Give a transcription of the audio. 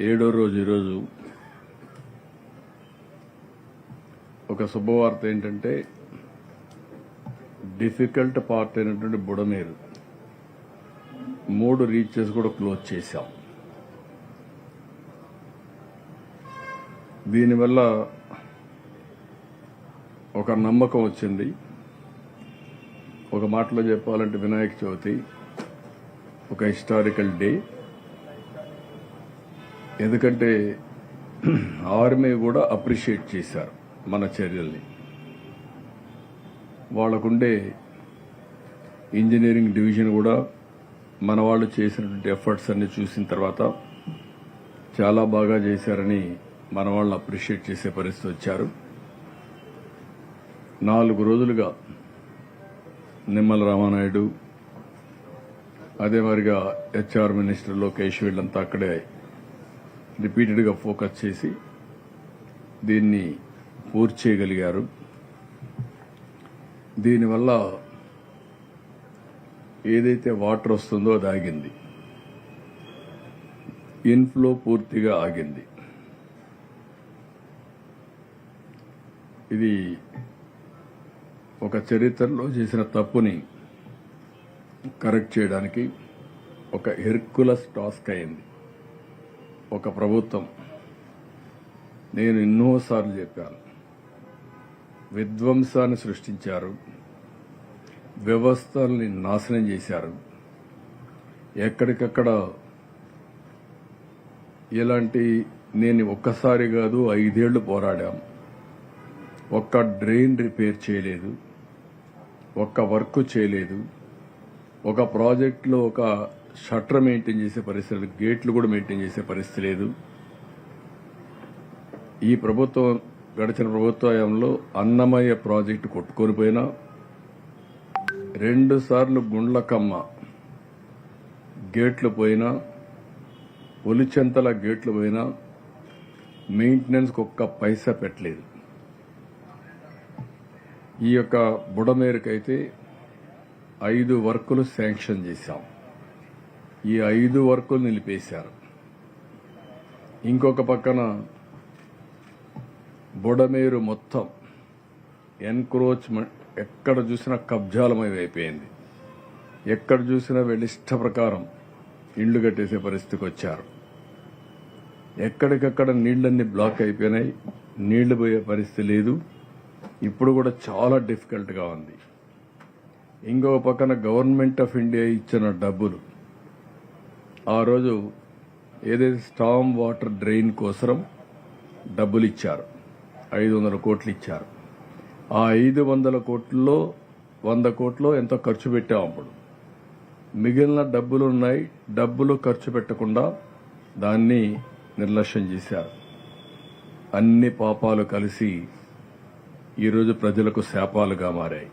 ఏడో రోజు ఈరోజు ఒక శుభవార్త ఏంటంటే డిఫికల్ట్ పార్ట్ అయినటువంటి బుడమేరు. మూడు రీచెస్ కూడా క్లోజ్ చేశాం. దీనివల్ల ఒక నమ్మకం వచ్చింది. ఒక మాటలో చెప్పాలంటే వినాయక చవితి ఒక హిస్టారికల్ డే. ఎందుకంటే ఆర్మీ కూడా అప్రిషియేట్ చేశారు మన చర్యల్ని. వాళ్ళకుండే ఇంజనీరింగ్ డివిజన్ కూడా మన వాళ్ళు చేసినటువంటి ఎఫర్ట్స్ అన్ని చూసిన తర్వాత చాలా బాగా చేశారని మన వాళ్ళని అప్రిషియేట్ చేసే పరిస్థితి వచ్చారు. నాలుగు రోజులుగా నిమ్మల రామానాయుడు అదే మరిగా హెచ్ఆర్ మినిస్టర్ లోకేష్ వీళ్ళంతా అక్కడే రిపీటెడ్గా ఫోకస్ చేసి దీన్ని పూర్తి చేయగలిగారు. దీనివల్ల ఏదైతే వాటర్ వస్తుందో అది ఆగింది. ఇన్ఫ్లో పూర్తిగా ఆగింది. ఇది ఒక చరిత్రలో చేసిన తప్పుని కరెక్ట్ చేయడానికి ఒక హెర్కులస్ టాస్క్ అయింది. ఒక ప్రభుత్వం. నేను ఎన్నోసార్లు చెప్పాను. విధ్వంసాన్ని సృష్టించారు. వ్యవస్థల్ని నాశనం చేశారు. ఎక్కడికక్కడ ఇలాంటి నేను ఒక్కసారి కాదు ఐదేళ్ళు పోరాడాం. ఒక్క డ్రైన్ రిపేర్ చేయలేదు. ఒక్క వర్క్ చేయలేదు. ఒక ప్రాజెక్టులో ఒక షట్టర్ మెయింటైన్ చేసే పరిస్థితి లేదు గేట్లు కూడా మెయింటైన్ చేసే పరిస్థితి లేదు. ఈ ప్రభుత్వం గడిచిన ప్రభుత్వంలో అన్నమయ్య ప్రాజెక్టు కొట్టుకొని పోయినా రెండు సార్లు గుండ్లకమ్మ గేట్లు పోయినా ఒలిచెంతల గేట్లు పోయినా మెయింటెనెన్స్కి ఒక్క పైసా పెట్టలేదు. ఈ యొక్క బుడమేరుకైతే ఐదు వర్కులు శాంక్షన్ చేశాం. ఈ ఐదు వర్కులు నిలిపేశారు. ఇంకొక పక్కన బుడమేరు మొత్తం ఎన్క్రోచ్మెంట్ ఎక్కడ చూసినా కబ్జాలమై అయిపోయింది. ఎక్కడ చూసినా వీళ్ళ ఇష్ట ప్రకారం ఇండ్లు కట్టేసే పరిస్థితికి వచ్చారు. ఎక్కడికక్కడ నీళ్ళన్నీ బ్లాక్ అయిపోయినాయి. నీళ్ళు పోయే పరిస్థితి లేదు. ఇప్పుడు కూడా చాలా డిఫికల్ట్గా ఉంది. ఇంకొక పక్కన గవర్నమెంట్ ఆఫ్ ఇండియా ఇచ్చిన డబ్బులు ఆ రోజు ఏదైతే స్టామ్ వాటర్ డ్రైన్ కోసం డబ్బులు ఇచ్చారు ఐదు వందల కోట్లు ఇచ్చారు ఆ ఐదు వందల కోట్లలో వంద కోట్లు ఎంతో ఖర్చు పెట్టాం అప్పుడు. మిగిలిన డబ్బులు ఉన్నాయి డబ్బులు ఖర్చు పెట్టకుండా దాన్ని నిర్లక్ష్యం చేశారు. అన్ని పాపాలు కలిసి ఈరోజు ప్రజలకు శాపాలుగా మారాయి.